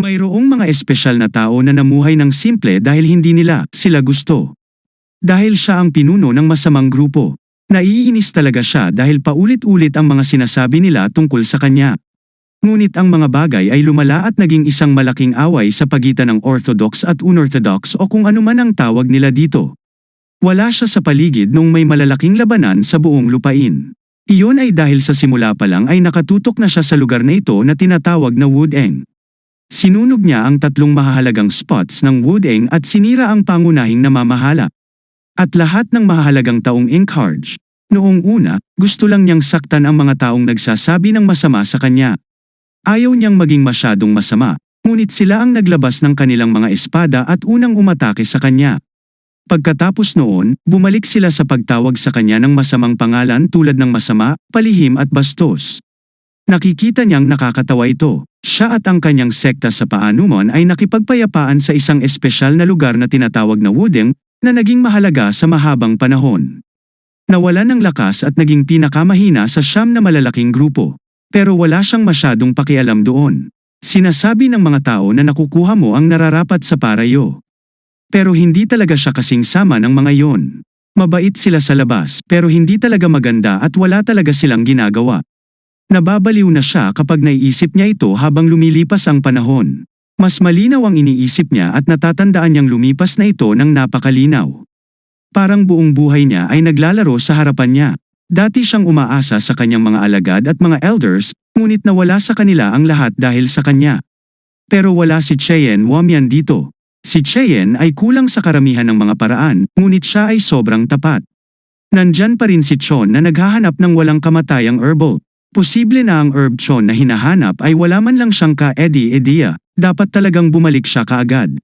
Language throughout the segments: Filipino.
Mayroong mga espesyal na tao na namuhay ng simple dahil hindi nila sila gusto. Dahil siya ang pinuno ng masamang grupo. Naiinis talaga siya dahil paulit-ulit ang mga sinasabi nila tungkol sa kanya. Ngunit ang mga bagay ay lumala at naging isang malaking away sa pagitan ng Orthodox at Unorthodox o kung ano man ang tawag nila dito. Wala siya sa paligid nung may malalaking labanan sa buong lupain. Iyon ay dahil sa simula pa lang ay nakatutok na siya sa lugar na ito na tinatawag na Woodeng. Sinunog niya ang tatlong mahahalagang spots ng Woodeng at sinira ang pangunahing namamahala. At lahat ng mahahalagang taong encourage. Noong una, gusto lang niyang saktan ang mga taong nagsasabi ng masama sa kanya. Ayaw niyang maging masyadong masama, ngunit sila ang naglabas ng kanilang mga espada at unang umatake sa kanya. Pagkatapos noon, bumalik sila sa pagtawag sa kanya ng masamang pangalan tulad ng masama, palihim at bastos. Nakikita niyang nakakatawa ito. Siya at ang kanyang sekta sa Paanumon ay nakipagpayapaan sa isang espesyal na lugar na tinatawag na Wudeng na naging mahalaga sa mahabang panahon. Nawala ng lakas at naging pinakamahina sa siyam na malalaking grupo. Pero wala siyang masyadong pakialam doon. Sinasabi ng mga tao na nakukuha mo ang nararapat sa parayo. Pero hindi talaga siya kasing sama ng mga yon. Mabait sila sa labas pero hindi talaga maganda at wala talaga silang ginagawa. Nababaliw na siya kapag naiisip niya ito habang lumilipas ang panahon. Mas malinaw ang iniisip niya at natatandaan niyang lumipas na ito ng napakalinaw. Parang buong buhay niya ay naglalaro sa harapan niya. Dati siyang umaasa sa kanyang mga alagad at mga elders, ngunit nawala sa kanila ang lahat dahil sa kanya. Pero wala si Cheyenne Wamian dito. Si Cheyenne ay kulang sa karamihan ng mga paraan, ngunit siya ay sobrang tapat. Nandyan pa rin si Chon na naghahanap ng walang kamatayang herbal. Posible na ang herb chon na hinahanap ay wala man lang siyang ka-edi-edia, dapat talagang bumalik siya kaagad.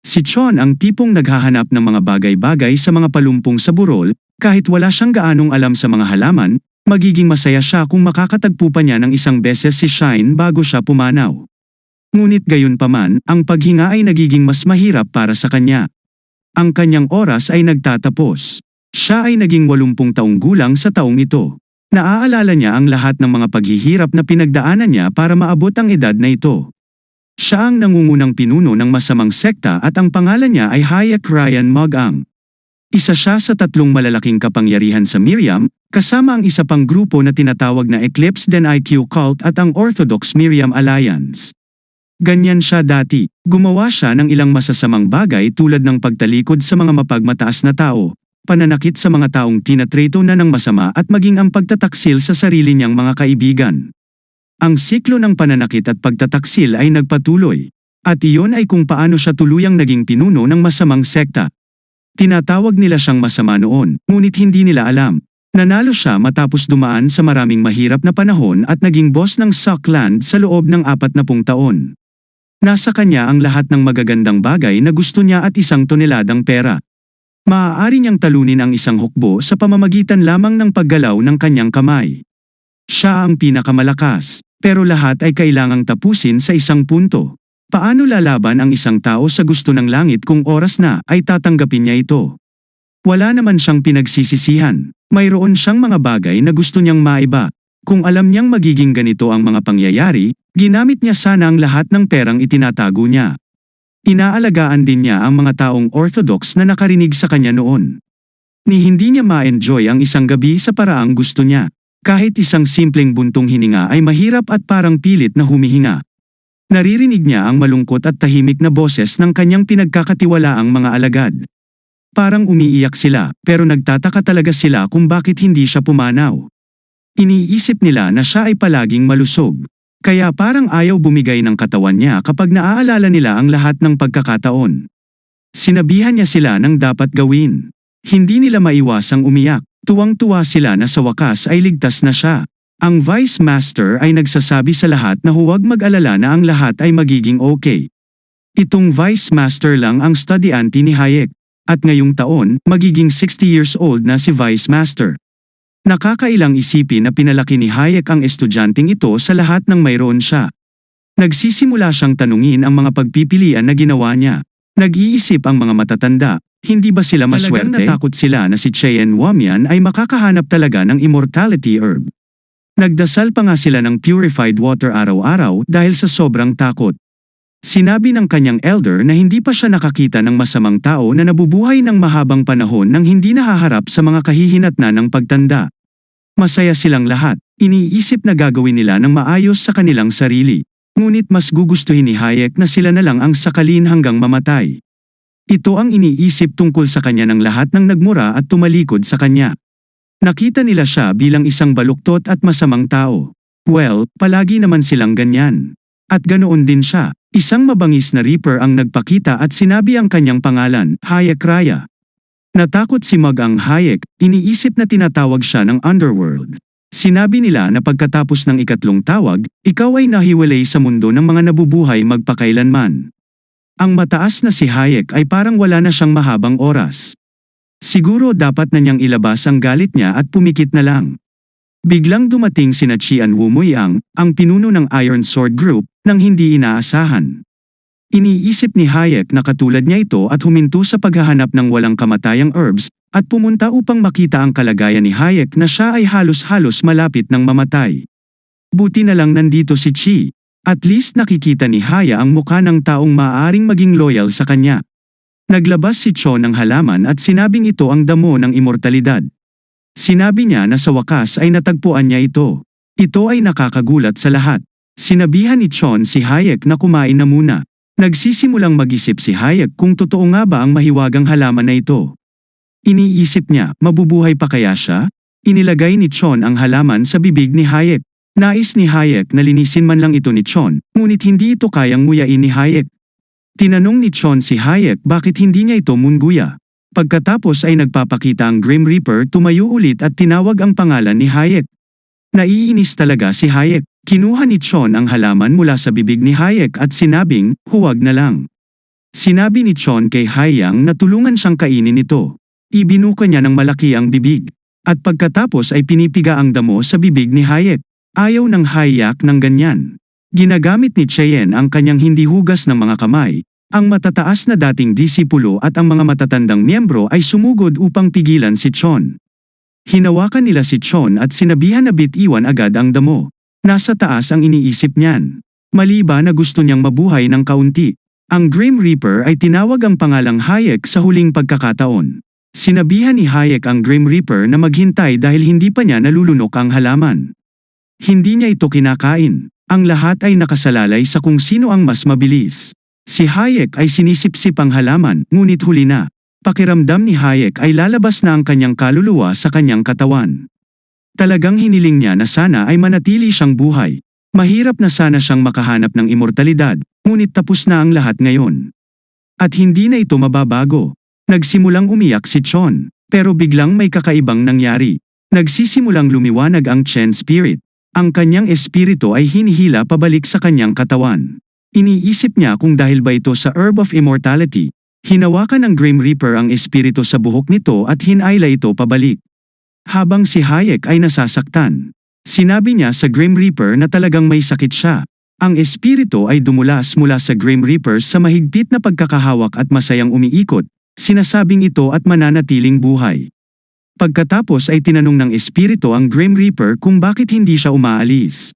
Si Chon ang tipong naghahanap ng mga bagay-bagay sa mga palumpong sa burol, kahit wala siyang gaanong alam sa mga halaman, magiging masaya siya kung makakatagpo pa niya ng isang beses si Shine bago siya pumanaw. Ngunit gayon paman, ang paghinga ay nagiging mas mahirap para sa kanya. Ang kanyang oras ay nagtatapos. Siya ay naging 80 taong gulang sa taong ito. Naaalala niya ang lahat ng mga paghihirap na pinagdaanan niya para maabot ang edad na ito. Siya ang nangungunang pinuno ng masamang sekta at ang pangalan niya ay Hayek Ryan Mogang. Isa siya sa tatlong malalaking kapangyarihan sa Miriam, kasama ang isa pang grupo na tinatawag na Eclipse Den IQ Cult at ang Orthodox Miriam Alliance. Ganyan siya dati, gumawa siya ng ilang masasamang bagay tulad ng pagtalikod sa mga mapagmataas na tao, pananakit sa mga taong tinatreto na ng masama at maging ang pagtataksil sa sarili niyang mga kaibigan. Ang siklo ng pananakit at pagtataksil ay nagpatuloy. At iyon ay kung paano siya tuluyang naging pinuno ng masamang sekta. Tinatawag nila siyang masama noon, ngunit hindi nila alam. Nanalo siya matapos dumaan sa maraming mahirap na panahon at naging boss ng Sockland sa loob ng apat na pung taon. Nasa kanya ang lahat ng magagandang bagay na gusto niya at isang toneladang pera. Maaari niyang talunin ang isang hukbo sa pamamagitan lamang ng paggalaw ng kanyang kamay. Siya ang pinakamalakas, pero lahat ay kailangang tapusin sa isang punto. Paano lalaban ang isang tao sa gusto ng langit kung oras na ay tatanggapin niya ito? Wala naman siyang pinagsisisihan. Mayroon siyang mga bagay na gusto niyang maiba. Kung alam niyang magiging ganito ang mga pangyayari, ginamit niya sana ang lahat ng perang itinatago niya. Inaalagaan din niya ang mga taong orthodox na nakarinig sa kanya noon. Ni hindi niya ma-enjoy ang isang gabi sa paraang gusto niya. Kahit isang simpleng buntong hininga ay mahirap at parang pilit na humihinga. Naririnig niya ang malungkot at tahimik na boses ng kanyang pinagkakatiwalaang mga alagad. Parang umiiyak sila, pero nagtataka talaga sila kung bakit hindi siya pumanaw. Iniisip nila na siya ay palaging malusog. Kaya parang ayaw bumigay ng katawan niya kapag naaalala nila ang lahat ng pagkakataon. Sinabihan niya sila ng dapat gawin. Hindi nila maiwasang umiyak. Tuwang-tuwa sila na sa wakas ay ligtas na siya. Ang Vice Master ay nagsasabi sa lahat na huwag mag-alala na ang lahat ay magiging okay. Itong Vice Master lang ang studyante ni Hayek. At ngayong taon, magiging 60 years old na si Vice Master. Nakakailang isipin na pinalaki ni Hayek ang estudyanteng ito sa lahat ng mayroon siya. Nagsisimula siyang tanungin ang mga pagpipilian na ginawa niya. Nag-iisip ang mga matatanda, hindi ba sila maswerte? Talagang natakot sila na si Cheyenne Wamian ay makakahanap talaga ng immortality herb. Nagdasal pa nga sila ng purified water araw-araw dahil sa sobrang takot. Sinabi ng kanyang elder na hindi pa siya nakakita ng masamang tao na nabubuhay ng mahabang panahon nang hindi nahaharap sa mga kahihinatnan ng pagtanda. Masaya silang lahat, iniisip na gagawin nila ng maayos sa kanilang sarili. Ngunit mas gugustuhin ni Hayek na sila na lang ang sakalin hanggang mamatay. Ito ang iniisip tungkol sa kanya ng lahat ng nagmura at tumalikod sa kanya. Nakita nila siya bilang isang baluktot at masamang tao. Well, palagi naman silang ganyan. At ganoon din siya. Isang mabangis na reaper ang nagpakita at sinabi ang kanyang pangalan, Hayek Raya. Natakot si Mag ang Hayek, iniisip na tinatawag siya ng underworld. Sinabi nila na pagkatapos ng ikatlong tawag, ikaw ay nahiwalay sa mundo ng mga nabubuhay magpakailanman. Ang mataas na si Hayek ay parang wala na siyang mahabang oras. Siguro dapat na niyang ilabas ang galit niya at pumikit na lang. Biglang dumating sina Chian Wu Muyang, ang pinuno ng Iron Sword Group, nang hindi inaasahan. Iniisip ni Hayek na katulad niya ito at huminto sa paghahanap ng walang kamatayang herbs, at pumunta upang makita ang kalagayan ni Hayek na siya ay halos-halos malapit ng mamatay. Buti na lang nandito si Chi. At least nakikita ni Haya ang mukha ng taong maaaring maging loyal sa kanya. Naglabas si Cho ng halaman at sinabing ito ang damo ng imortalidad. Sinabi niya na sa wakas ay natagpuan niya ito. Ito ay nakakagulat sa lahat. Sinabihan ni Chon si Hayek na kumain na muna. Nagsisimulang mag-isip si Hayek kung totoo nga ba ang mahiwagang halaman na ito. Iniisip niya, mabubuhay pa kaya siya? Inilagay ni Chon ang halaman sa bibig ni Hayek. Nais ni Hayek na linisin man lang ito ni Chon, ngunit hindi ito kayang nguyain ni Hayek. Tinanong ni Chon si Hayek bakit hindi niya ito munguya. Pagkatapos ay nagpapakita ang Grim Reaper tumayo ulit at tinawag ang pangalan ni Hayek. Naiinis talaga si Hayek. Kinuha ni Chon ang halaman mula sa bibig ni Hayek at sinabing, huwag na lang. Sinabi ni Chon kay Hayang na tulungan siyang kainin ito. Ibinuka niya ng malaki ang bibig. At pagkatapos ay pinipiga ang damo sa bibig ni Hayek. Ayaw ng Hayak ng ganyan. Ginagamit ni Cheyenne ang kanyang hindi hugas ng mga kamay. Ang matataas na dating disipulo at ang mga matatandang miyembro ay sumugod upang pigilan si Chon. Hinawakan nila si Chon at sinabihan na bitiwan agad ang damo. Nasa taas ang iniisip niyan. Mali ba na gusto niyang mabuhay ng kaunti? Ang Grim Reaper ay tinawag ang pangalang Hayek sa huling pagkakataon. Sinabihan ni Hayek ang Grim Reaper na maghintay dahil hindi pa niya nalulunok ang halaman. Hindi niya ito kinakain. Ang lahat ay nakasalalay sa kung sino ang mas mabilis. Si Hayek ay sinisipsip ang halaman, ngunit huli na. Pakiramdam ni Hayek ay lalabas na ang kanyang kaluluwa sa kanyang katawan. Talagang hiniling niya na sana ay manatili siyang buhay. Mahirap na sana siyang makahanap ng imortalidad, ngunit tapos na ang lahat ngayon. At hindi na ito mababago. Nagsimulang umiyak si Chon, pero biglang may kakaibang nangyari. Nagsisimulang lumiwanag ang Chen Spirit. Ang kanyang espiritu ay hinihila pabalik sa kanyang katawan. Iniisip niya kung dahil ba ito sa Herb of Immortality. Hinawakan ng Grim Reaper ang espiritu sa buhok nito at hinayla ito pabalik. Habang si Hayek ay nasasaktan. Sinabi niya sa Grim Reaper na talagang may sakit siya. Ang espiritu ay dumulas mula sa Grim Reaper sa mahigpit na pagkakahawak at masayang umiikot, sinasabing ito at mananatiling buhay. Pagkatapos ay tinanong ng espiritu ang Grim Reaper kung bakit hindi siya umaalis.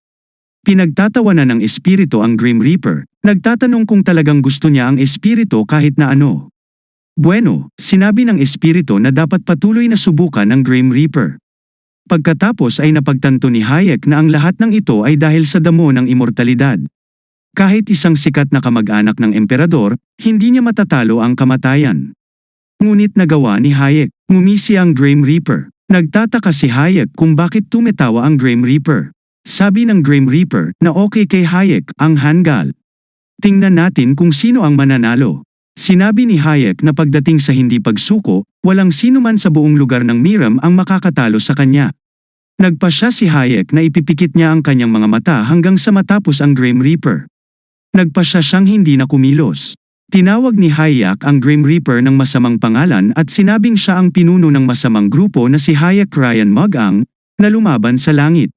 Pinagtatawanan ng espiritu ang Grim Reaper, nagtatanong kung talagang gusto niya ang espiritu kahit na ano. Bueno, sinabi ng espiritu na dapat patuloy na subukan ng Grim Reaper. Pagkatapos ay napagtanto ni Hayek na ang lahat ng ito ay dahil sa damo ng imortalidad. Kahit isang sikat na kamag-anak ng emperador, hindi niya matatalo ang kamatayan. Ngunit nagawa ni Hayek, ngumisi ang Grim Reaper. Nagtataka si Hayek kung bakit tumetawa ang Grim Reaper. Sabi ng Grim Reaper na okay kay Hayek ang Hangal. Tingnan natin kung sino ang mananalo. Sinabi ni Hayek na pagdating sa hindi pagsuko, walang sino man sa buong lugar ng Miram ang makakatalo sa kanya. Nagpasya si Hayek na ipipikit niya ang kanyang mga mata hanggang sa matapos ang Grim Reaper. Nagpasya siyang hindi na kumilos. Tinawag ni Hayek ang Grim Reaper ng masamang pangalan at sinabing siya ang pinuno ng masamang grupo na si Hayek Ryan Magang, na lumaban sa langit.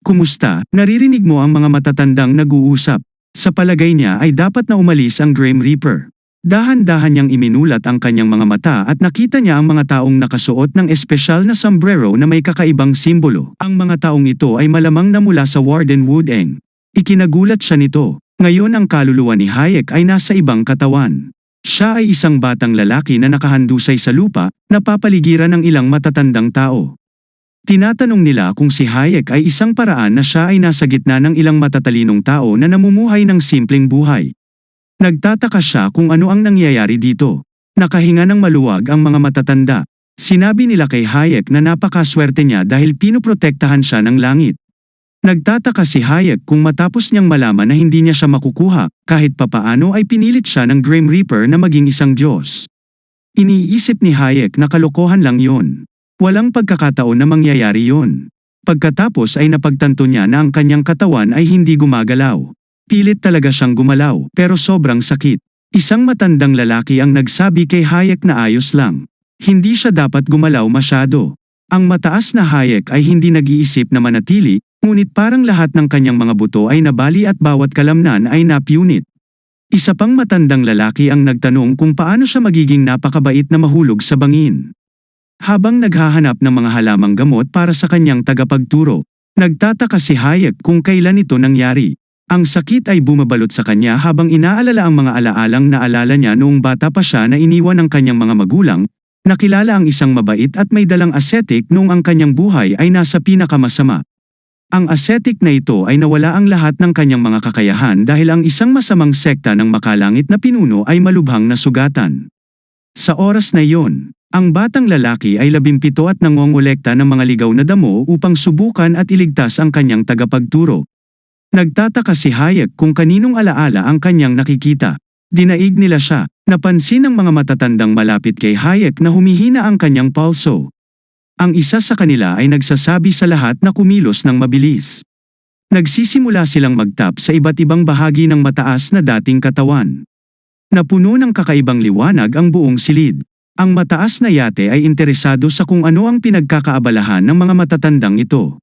Kumusta, naririnig mo ang mga matatandang nag-uusap. Sa palagay niya ay dapat na umalis ang Grim Reaper. Dahan-dahan niyang iminulat ang kanyang mga mata at nakita niya ang mga taong nakasuot ng espesyal na sombrero na may kakaibang simbolo. Ang mga taong ito ay malamang na mula sa Warden Woodeng. Ikinagulat siya nito. Ngayon ang kaluluwa ni Hayek ay nasa ibang katawan. Siya ay isang batang lalaki na nakahandusay sa lupa, napapaligiran ng ilang matatandang tao. Tinatanong nila kung si Hayek ay isang paraan na siya ay nasa gitna ng ilang matatalinong tao na namumuhay ng simpleng buhay. Nagtataka siya kung ano ang nangyayari dito. Nakahinga ng maluwag ang mga matatanda. Sinabi nila kay Hayek na napakaswerte niya dahil pinuprotektahan siya ng langit. Nagtataka si Hayek kung matapos niyang malaman na hindi niya siya makukuha, kahit papaano ay pinilit siya ng Grim Reaper na maging isang Diyos. Iniisip ni Hayek na kalokohan lang yon. Walang pagkakataon na mangyayari yon. Pagkatapos ay napagtanto niya na ang kanyang katawan ay hindi gumagalaw. Pilit talaga siyang gumalaw, pero sobrang sakit. Isang matandang lalaki ang nagsabi kay Hayek na ayos lang. Hindi siya dapat gumalaw masyado. Ang mataas na Hayek ay hindi nag-iisip na manatili, ngunit parang lahat ng kanyang mga buto ay nabali at bawat kalamnan ay napunit. Isa pang matandang lalaki ang nagtanong kung paano siya magiging napakabait na mahulog sa bangin. Habang naghahanap ng mga halamang gamot para sa kanyang tagapagturo, nagtataka si Hayek kung kailan ito nangyari. Ang sakit ay bumabalot sa kanya habang inaalala ang mga alaalang naalala niya noong bata pa siya na iniwan ng kanyang mga magulang, nakilala ang isang mabait at may dalang ascetic noong ang kanyang buhay ay nasa pinakamasama. Ang ascetic na ito ay nawala ang lahat ng kanyang mga kakayahan dahil ang isang masamang sekta ng makalangit na pinuno ay malubhang nasugatan. Sa oras na iyon, ang batang lalaki ay labimpito at nangongolekta ng mga ligaw na damo upang subukan at iligtas ang kanyang tagapagturo. Nagtataka si Hayek kung kaninong alaala ang kanyang nakikita. Dinaig nila siya, napansin ng mga matatandang malapit kay Hayek na humihina ang kanyang pulso. Ang isa sa kanila ay nagsasabi sa lahat na kumilos ng mabilis. Nagsisimula silang magtap sa iba't ibang bahagi ng mataas na dating katawan. Napuno ng kakaibang liwanag ang buong silid. Ang mataas na yate ay interesado sa kung ano ang pinagkakaabalahan ng mga matatandang ito.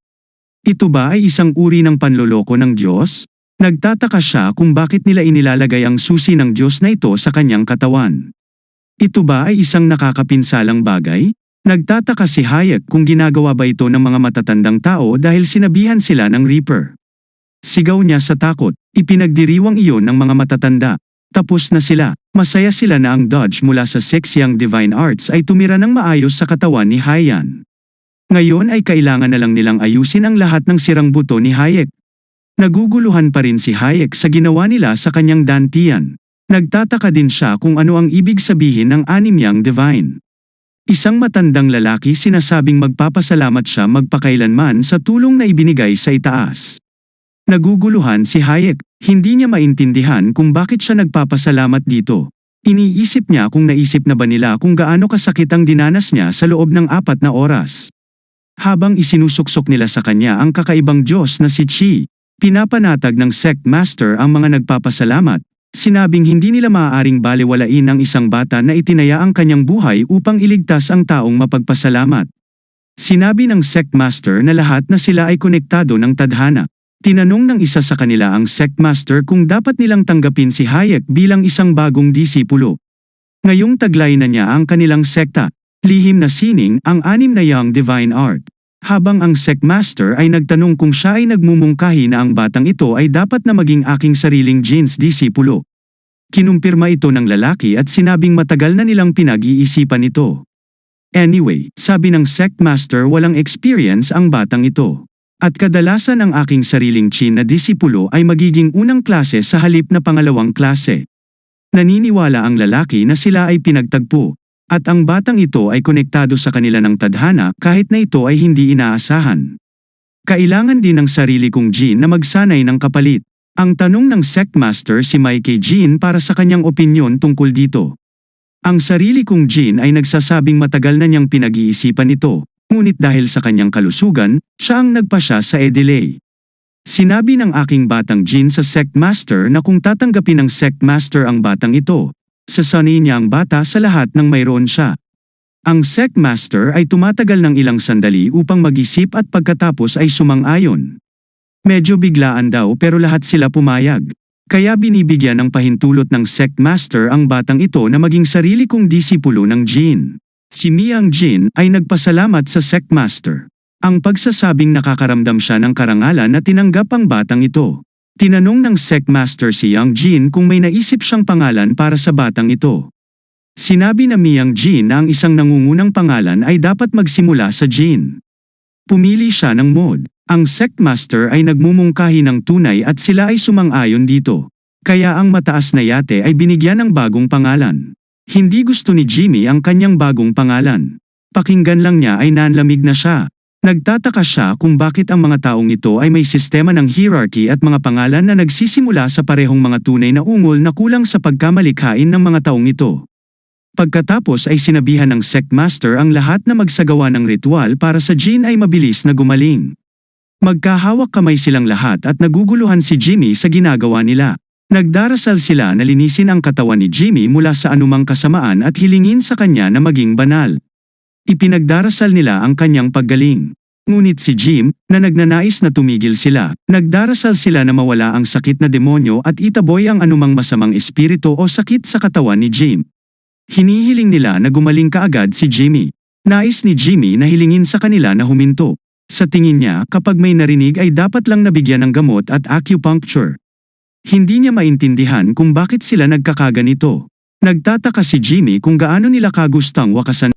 Ito ba ay isang uri ng panloloko ng Diyos? Nagtataka siya kung bakit nila inilalagay ang susi ng Diyos na ito sa kanyang katawan. Ito ba ay isang nakakapinsalang bagay? Nagtataka si Hayek kung ginagawa ba ito ng mga matatandang tao dahil sinabihan sila ng Reaper. Sigaw niya sa takot, ipinagdiriwang iyon ng mga matatanda. Tapos na sila, masaya sila na ang Dodge mula sa Six Young Divine Arts ay tumira ng maayos sa katawan ni Hayan. Ngayon ay kailangan na lang nilang ayusin ang lahat ng sirang buto ni Hayek. Naguguluhan pa rin si Hayek sa ginawa nila sa kanyang dantian. Nagtataka din siya kung ano ang ibig sabihin ng anim yang divine. Isang matandang lalaki sinasabing magpapasalamat siya magpakailanman sa tulong na ibinigay sa itaas. Naguguluhan si Hayek, hindi niya maintindihan kung bakit siya nagpapasalamat dito. Iniisip niya kung naisip na ba nila kung gaano kasakit ang dinanas niya sa loob ng apat na oras. Habang isinusuksok nila sa kanya ang kakaibang Diyos na si Chi, pinapanatag ng sect master ang mga nagpapasalamat, sinabing hindi nila maaaring baliwalain ang isang bata na itinaya ang kanyang buhay upang iligtas ang taong mapagpasalamat. Sinabi ng sect master na lahat na sila ay konektado ng tadhana. Tinanong ng isa sa kanila ang sect master kung dapat nilang tanggapin si Hayek bilang isang bagong disipulo. Ngayong taglay na niya ang kanilang sekta, lihim na sining ang anim na young divine art. Habang ang sect master ay nagtanong kung siya ay nagmumungkahi na ang batang ito ay dapat na maging aking sariling jeans disipulo. Kinumpirma ito ng lalaki at sinabing matagal na nilang pinag-iisipan ito. Anyway, sabi ng sect master walang experience ang batang ito. At kadalasan ang aking sariling chin na disipulo ay magiging unang klase sa halip na pangalawang klase. Naniniwala ang lalaki na sila ay pinagtagpo, at ang batang ito ay konektado sa kanila ng tadhana kahit na ito ay hindi inaasahan. Kailangan din ng sarili kong Jean na magsanay ng kapalit. Ang tanong ng sect master si Mikey Jean para sa kanyang opinyon tungkol dito. Ang sarili kong Jean ay nagsasabing matagal na niyang pinag-iisipan ito, ngunit dahil sa kanyang kalusugan, siya ang nagpasya sa e-delay. Sinabi ng aking batang Jean sa sect master na kung tatanggapin ng sect master ang batang ito, sasanay niya ang bata sa lahat ng mayroon siya. Ang sect master ay tumatagal ng ilang sandali upang mag-isip at pagkatapos ay sumang-ayon. Medyo biglaan daw pero lahat sila pumayag. Kaya binibigyan ng pahintulot ng sect master ang batang ito na maging sarili kong disipulo ng Jean. Si Miang Jin ay nagpasalamat sa sect master. Ang pagsasabing nakakaramdam siya ng karangalan na tinanggap ang batang ito. Tinanong ng Secmaster si Yang Jin kung may naisip siyang pangalan para sa batang ito. Sinabi na Miyang Jin na ang isang nangungunang pangalan ay dapat magsimula sa Jin. Pumili siya ng mod. Ang Secmaster ay nagmumungkahi ng tunay at sila ay sumang-ayon dito. Kaya ang mataas na yate ay binigyan ng bagong pangalan. Hindi gusto ni Jimmy ang kanyang bagong pangalan. Pakinggan lang niya ay nanlamig na siya. Nagtataka siya kung bakit ang mga taong ito ay may sistema ng hierarchy at mga pangalan na nagsisimula sa parehong mga tunay na ungol na kulang sa pagkamalikhain ng mga taong ito. Pagkatapos ay sinabihan ng Secmaster ang lahat na magsagawa ng ritual para sa Jin ay mabilis na gumaling. Magkahawak kamay silang lahat at naguguluhan si Jimmy sa ginagawa nila. Nagdarasal sila na linisin ang katawan ni Jimmy mula sa anumang kasamaan at hilingin sa kanya na maging banal. Ipinagdarasal nila ang kanyang paggaling. Ngunit si Jim, na nagnanais na tumigil sila, nagdarasal sila na mawala ang sakit na demonyo at itaboy ang anumang masamang espiritu o sakit sa katawan ni Jim. Hinihiling nila na gumaling kaagad si Jimmy. Nais ni Jimmy na hilingin sa kanila na huminto. Sa tingin niya kapag may narinig ay dapat lang nabigyan ng gamot at acupuncture. Hindi niya maintindihan kung bakit sila nagkakaganito. Nagtataka si Jimmy kung gaano nila kagustang wakasan